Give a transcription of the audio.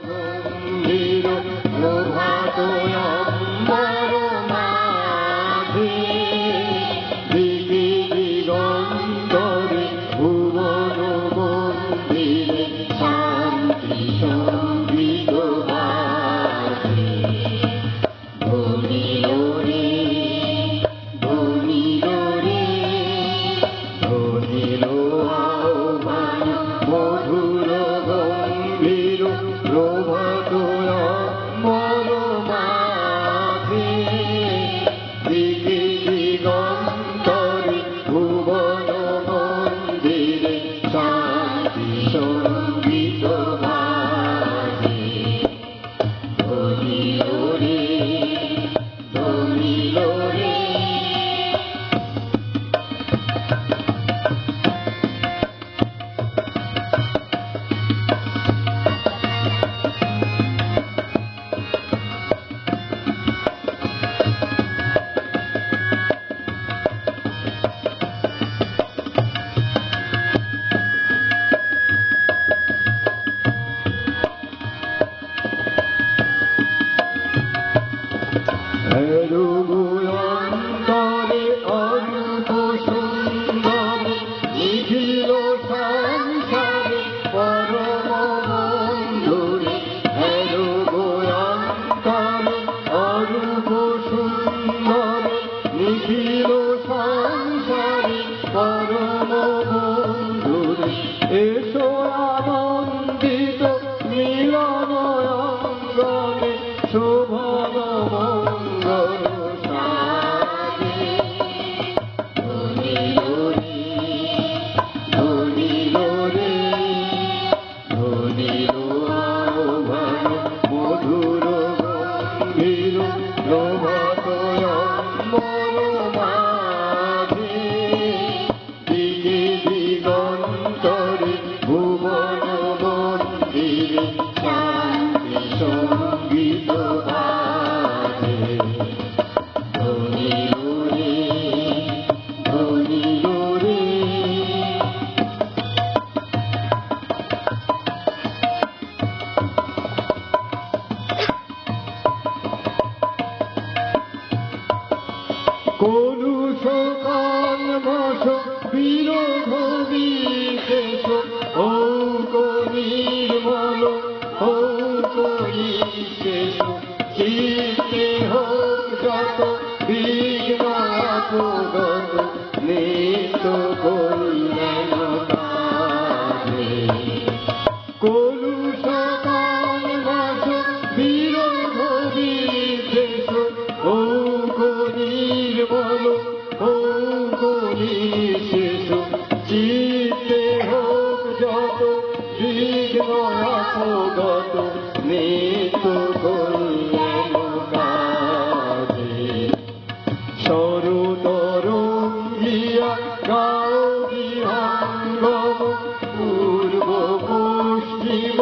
the road. কলুষ কাল ভাষ বিরোধ বিশেষ অঙ্ক নির্মল অঙ্ক নিশেষ চিতে হোক যত বিঘ্ন নিত কল্যাণ নিশেষ জিতে হোক যত বিঘ্ন অপগত নিত সরু তরু গিয়া গাও গৃহ পূর্ব পুষ্টিব